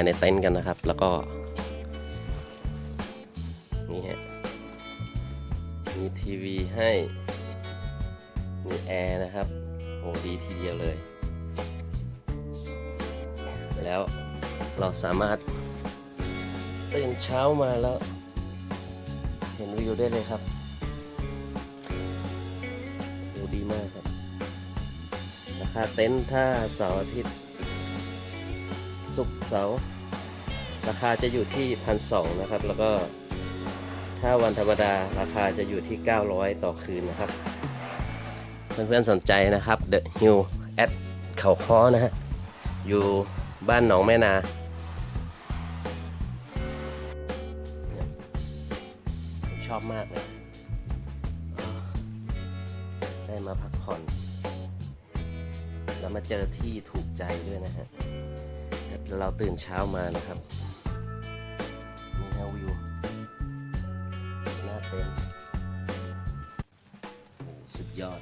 ายในเต็นท์กันนะครับ แล้วก็ นี่ฮะ มีทีวีให้ มีแอร์นะครับโอ้ดีทีเดียวเลย แล้วเราสามารถตื่นเช้ามาแล้ว เห็นวิวได้เลยครับวิวดีมากครับ ราคาเต็นท์ถ้าเสาร์อาทิตย์ ศุกร์เสาร์ราคาจะอยู่ที่พันสองนะครับ แล้วก็ถ้าวันธรรมดาราคาจะอยู่ที่ 900 ต่อคืนนะครับ เพื่อนๆสนใจนะครับ The Hill at เขาค้อนะฮะ อยู่บ้านหนองแม่นา ชอบมากเลย ได้มาพักผ่อน แล้วมาเจอที่ถูกใจด้วยนะฮะ เราตื่นเช้ามานะครับนี่ฮะวิวหน้าเต็นท์สุดยอด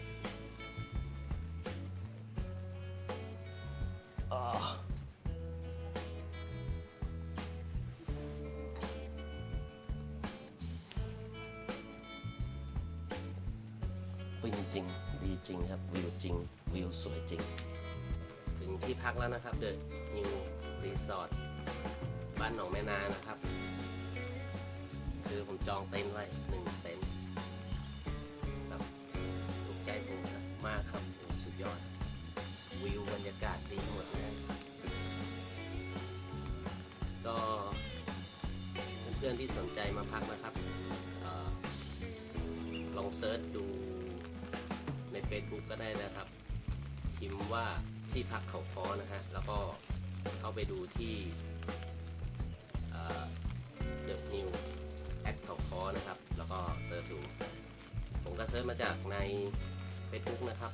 อผมจองเต็นท์ไว้หนึ่งเต็นท์ครับถูกใจผมครับมากครับสุดยอด วิวบรรยากาศดีหมดเลยก็เพื่อนๆที่สนใจมาพักนะครับออลองเซิร์ชดูใน Facebook ก็ได้นะครับ พิมพ์ว่าที่พักเขาค้อนะฮะ แล้วก็เข้าไปดูที่เดอะนิว อนะครับ แล้วก็เซิร์ชดู ผมก็เซิร์ชมาจากใน Facebook นะครับ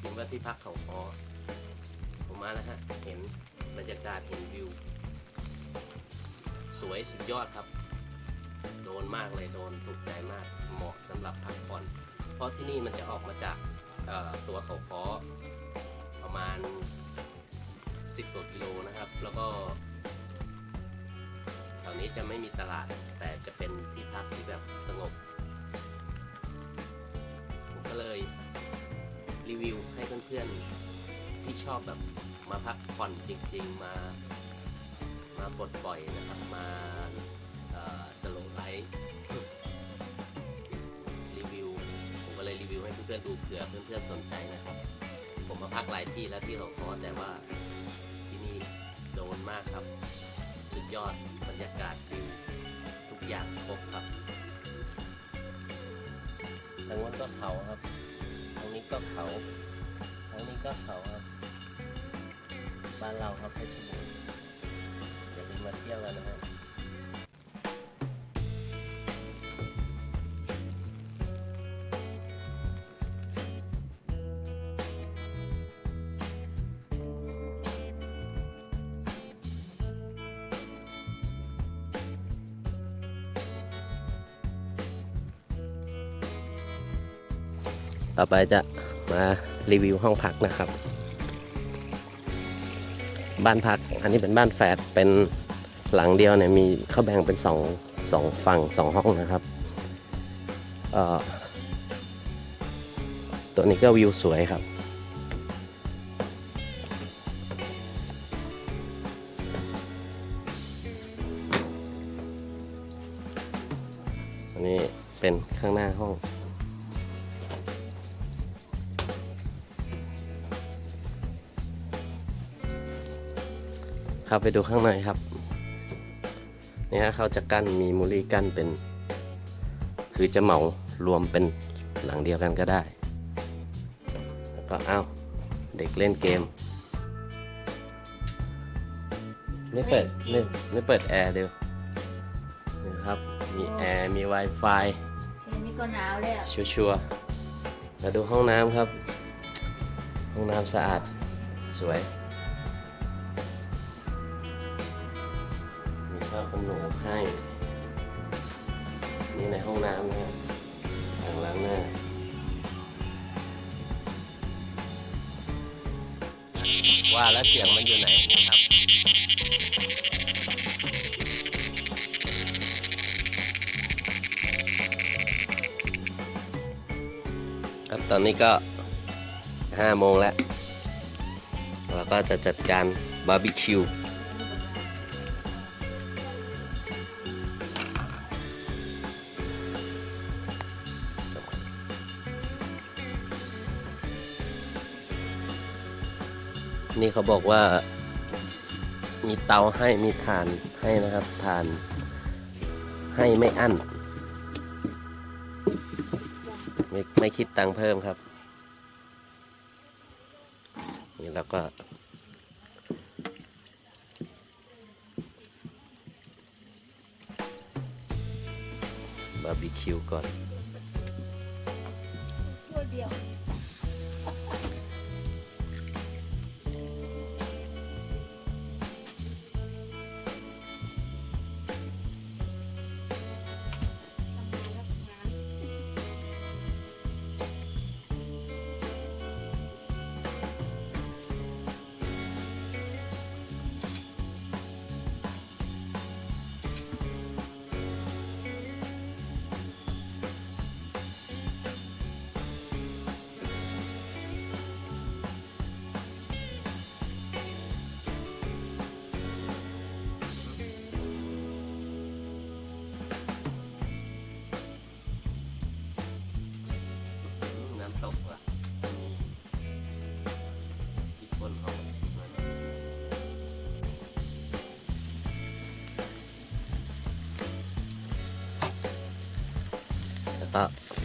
พิมพ์ว่าที่พักเขาค้อผมมาแล้วฮะ เห็นบรรยากาศเห็นวิว สวยสุดยอดครับ โดนมากเลยโดนถูกใจมากเหมาะสำหรับพักผ่อน เพราะที่นี่มันจะออกมาจากตัวเขาค้อประมาณ 10กว่ากิโลนะครับ แล้วก็ วนี้จะไม่มีตลาด แต่จะเป็นที่พักที่แบบสงบ ผมก็เลยรีวิวให้เพื่อนๆที่ชอบแบบมาพักผ่อนจริง ๆ มา มาปลดปล่อยนะครับ มาสโลไลท์รีวิว ผมก็เลยรีวิวให้เพื่อนๆดูเผื่อเพื่อนๆสนใจนะครับ ผมมาพักหลายที่แล้วที่เขาคอแต่ว่าที่นี่โดนมากครับ สุดยอด รรยากาศวิวทุกอย่างครบครับทางนั้นก็เขาครับทางนี้ก็เขาทางนี้ก็เขาครับ บ้านเราครับเพชรบูรณ์อย่าลืมมาเที่ยวกันนะครับ ต่อไปจะมารีวิวห้องพักนะครับ บ้านพักอันนี้เป็นบ้านแฝดเป็นหลังเดียวเนี่ยมีเขาแบ่งเป็นสองสองฝั่งสองห้องนะครับตัวนี้ก็วิวสวยครับ อันนี้เป็นข้างหน้าห้อง เข้าไปดูข้างในครับนี่ฮะเขาจะกั้นมีมูลลี่กั้นเป็น คือจะเหมารวมเป็นหลังเดียวกันก็ได้ แล้วก็อ้าวเด็กเล่นเกม ไม่เปิดไม่ไม่เปิดแอร์เดียวนี่ครับ มีแอร์ มี Wi-Fi แค่นี้ก็หนาวแล้วชัวร์ๆมาดูห้องน้ำครับ ห้องน้ำสะอาดสวย ข้าวขนูให้ นี่ในห้องน้ำนะอ่างล้างหน้าว่าแล้วเสียงมันอยู่ไหนนะครับครับตอนนี้ก็5โมงแล้วเราก็จะจัดการบาร์บีคิว นี่เขาบอกว่า มีเตาให้มีถ่านให้นะครับถ่าน ให้ไม่อั้น ไม่ไม่คิดตังค์เพิ่มครับ นี่แล้วก็บาร์บีคิวก่อน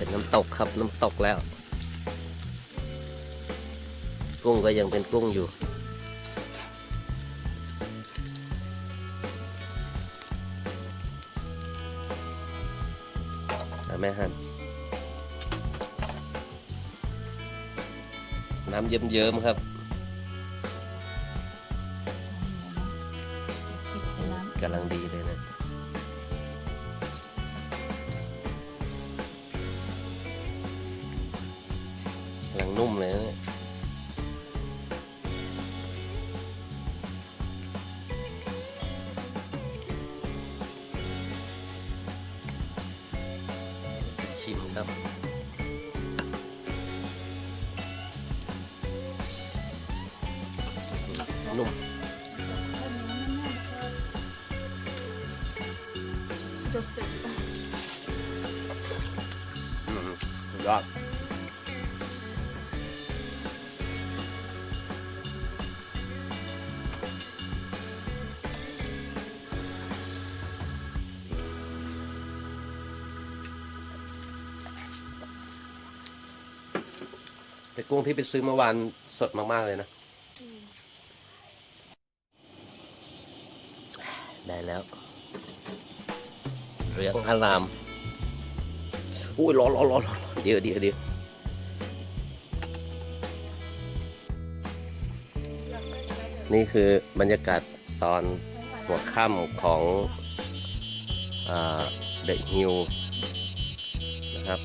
นน้ำตกครับน้ำตกแล้ว กุ้งก็ยังเป็นกุ้งอยู่อะแม่ฮันน้ำเยิ้มๆครับกำลังดีเลยนะ นุ่มจะสึกอืมยอดแต่กุ้งที่ไปซื้อเมื่อวานสดมากๆเลยนะ ได้แล้ว เรียง อารามอุ้ยร้อนร้อนร้อนเดี๋ยวเดี๋ยวเดี๋ยวนี่คือบรรยากาศตอนหัวค่ำของเดอะฮิลนะครับ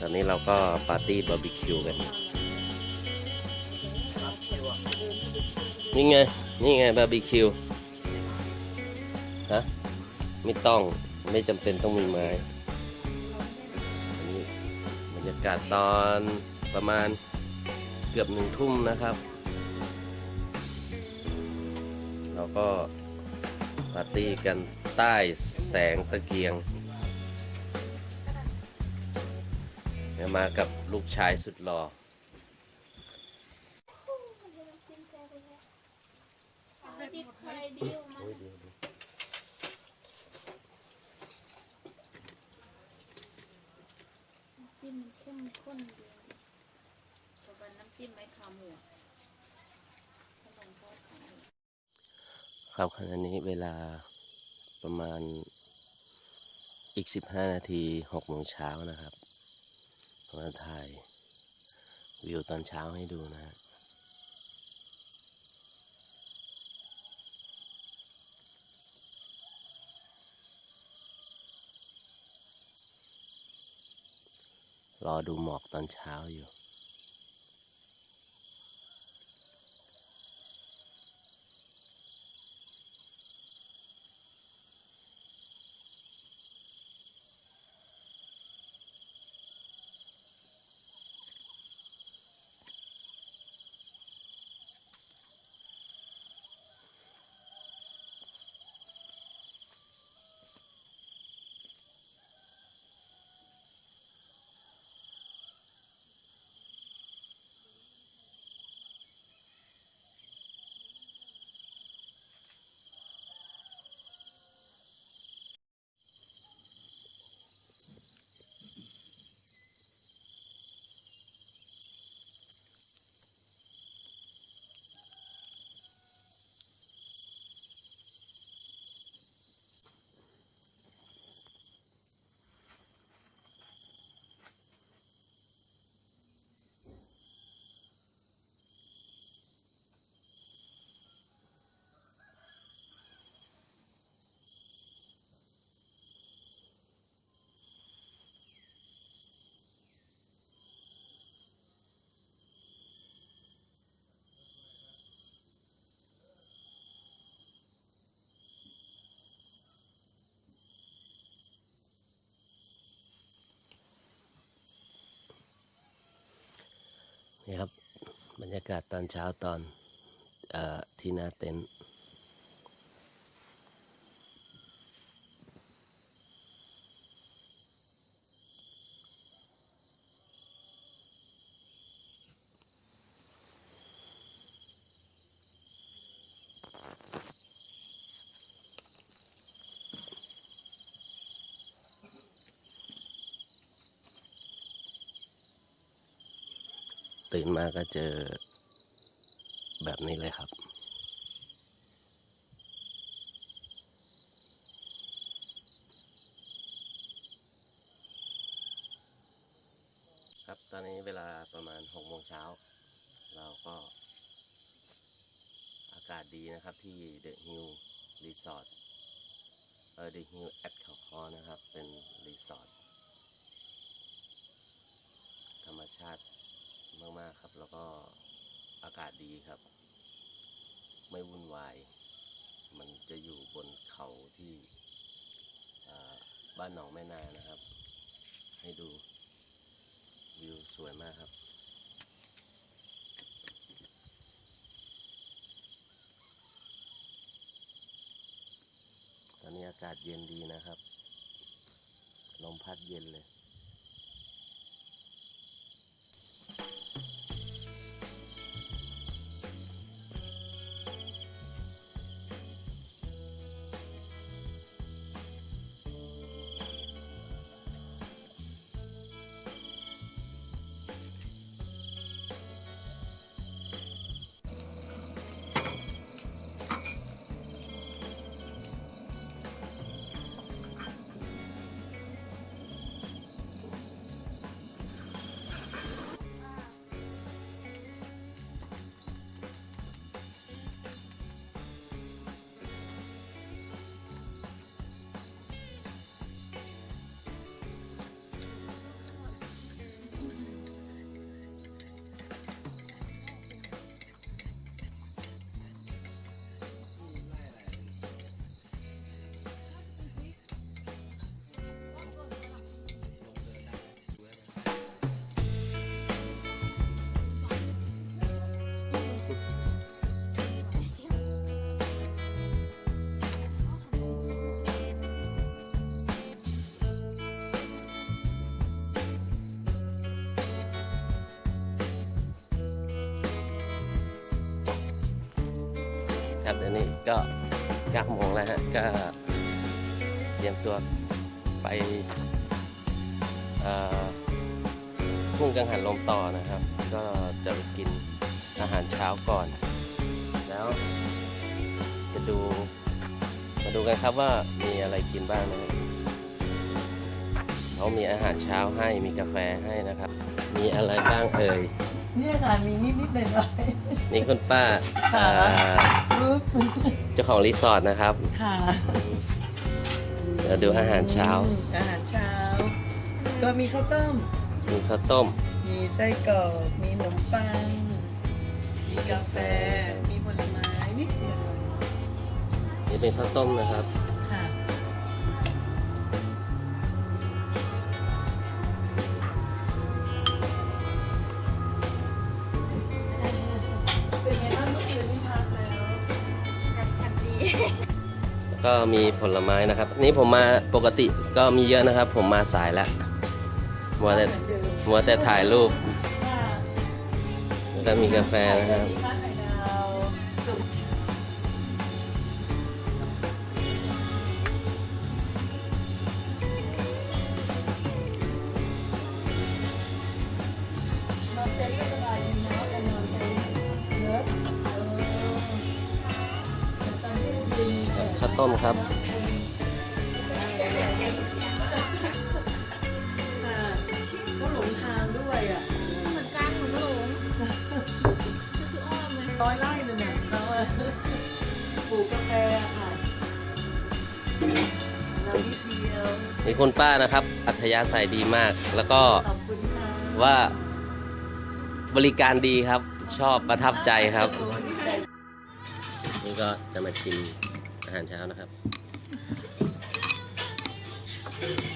ตอนนี้เราก็ปาร์ตี้บาร์บีคิวกัน นี่ไง นี่ไงบาร์บีคิว ไม่ต้องไม่จำเป็นต้องมีไม้อันนี้บรรยากาศตอนประมาณเกือบหนึ่งทุ่มนะครับ เราก็ปาร์ตี้กันใต้แสงตะเกียงเดี๋ยวมากับลูกชายสุดหล่อติดไข่ดิวมา โอ้ยเดี๋ยวเดี๋ยว จิ้มเข้นดีต่อไปน้ำจิ้มไม้ขาหมูขนมทอดขาครับขณะนี้เวลาประมาณอีก 15 นาที6โมงเช้านะครับมาถ่ายวิวตอนเช้าให้ดูนะฮะ รอดูหมอกตอนเช้าอยู่ ร ยากาศตอนเช้าตอนอที่หน้าเต็นท์ตื่นมาก็เจอ นี้เลยครับ ครับตอนนี้เวลาประมาณ6โมงเช้า เราก็อากาศดีนะครับที่เดอะฮิลรีสอร์ทเออเดอะฮิลแอดเขาคอนะครับ เป็นรีสอร์ทธรรมชาติมาก ๆ ครับ แล้วก็อากาศดีครับ ไม่วุ่นวาย มันจะอยู่บนเขาที่บ้านหนองแม่นานะครับ ให้ดูวิวสวยมากครับตอนนี้อากาศเย็นดีนะครับ ลมพัดเย็นเลย ครับเดี๋ยวนี้ก็เก้าโมงแล้วฮะก็เตรียมตัวไปทุ่งกังหันลมต่อนะครับ ก็จะไปกินอาหารเช้าก่อน แล้วจะดูมาดูกันครับว่ามีอะไรกินบ้างนะครับเขามีอาหารเช้าให้มีกาแฟให้นะครับ มีอะไรบ้างเอ่ยเนี่ยค่ะมีนิดนิดหน่อยห น่อยนี่คุณป้าค่ะเอ่อๆปึ๊บเจ้าของรีสอร์ทนะครับ ค่ะเดี๋ยวดูอาหารเช้า อืมอาหารเช้า ก็มีข้าวต้ม มีข้าวต้ม มีไส้กรอก มีขนมปัง มีกาแฟ มีผลไม้นิดเดียวนี่เป็นข้าวต้มนะครับ ก็มีผลไม้นะครับ นี่ผมมาปกติก็มีเยอะนะครับ ผมมาสายแล้วมัวแต่มัวแต่ถ่ายรูปแล้วมีกาแฟนะครับ ต้มครับค่ะก็หลงทางด้วยอะเหมือนกันหนูก็หลงก็คืออ้อมเลยร้อยไร่เลยเนี่ยเราอะปลูกกาแฟอะค่ะเรานิดเดียวมีคุณป้านะครับ อัธยาศัยดีมาก แล้วก็ขอบคุณค่ะว่าบริการดีครับ ชอบประทับใจครับโอ้ยนี่ใครนี่ก็จะมาชิม อาหารเช้านะครับ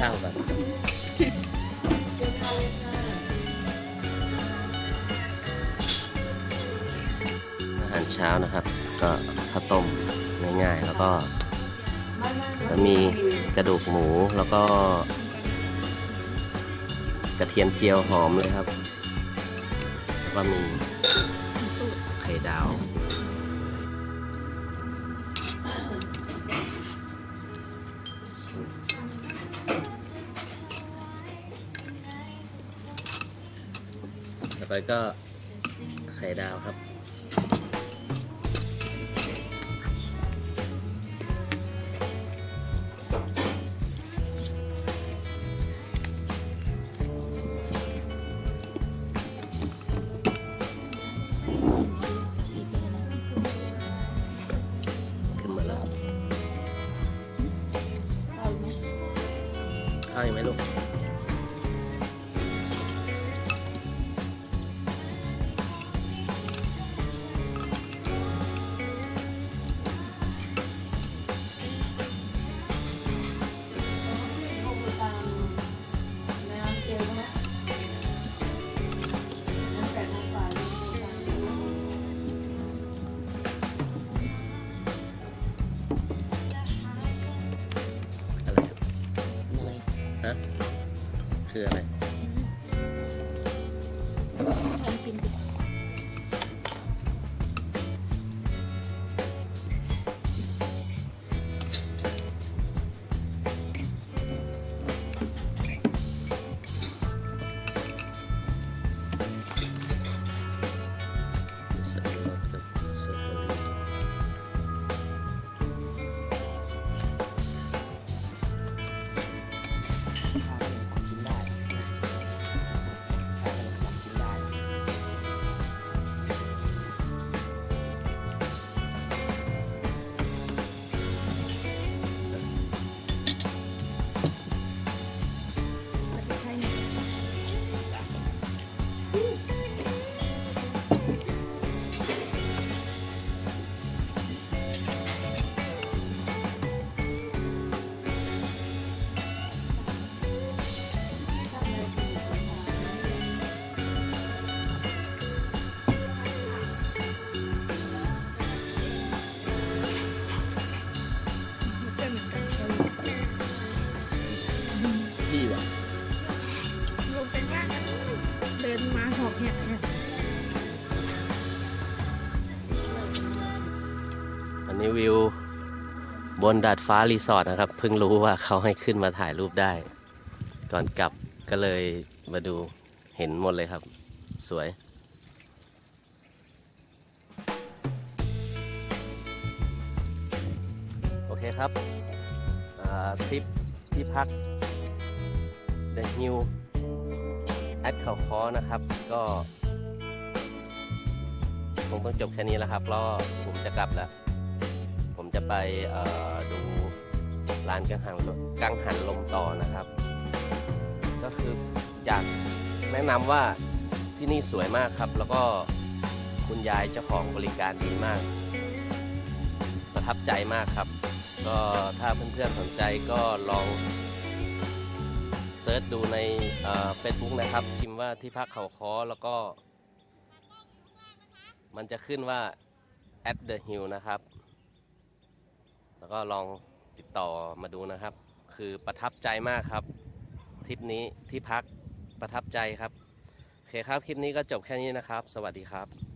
ข้าวก่อนอาหารเช้านะครับ ก็ข้าวต้มง่ายๆ แล้วก็จะมีกระดูกหมูแล้วก็ กระเทียมเจียวหอมเลยครับ แล้วก็มี ไปก็ไข่ดาวครับ บนดาดฟ้ารีสอร์ทนะครับ เพิ่งรู้ว่าเขาให้ขึ้นมาถ่ายรูปได้ ก่อนกลับก็เลยมาดูเห็นหมดเลยครับ สวยโอเคครับทริปที่พัก The Hill แอดเขาคอนะครับ ก็คงต้องจบแค่นี้แล้วครับเพราะผมจะกลับแล้ว จะไปดูร้านกังหันลมกังหันลมต่อนะครับ ก็คืออยากแนะนำว่าที่นี่สวยมากครับ แล้วก็คุณยายเจ้าของบริการดีมาก ประทับใจมากครับ ก็ถ้าเพื่อนๆสนใจก็ลองเซิร์ชดูในเฟซบุ๊กนะครับพิมพ์ว่าที่พักเขาคอแล้วก็ มันจะขึ้นว่า at the hill นะครับ แล้วก็ลองติดต่อมาดูนะครับ คือประทับใจมากครับทริปนี้ที่พักประทับใจครับโอเคครับคลิปนี้ก็จบแค่นี้นะครับ สวัสดีครับ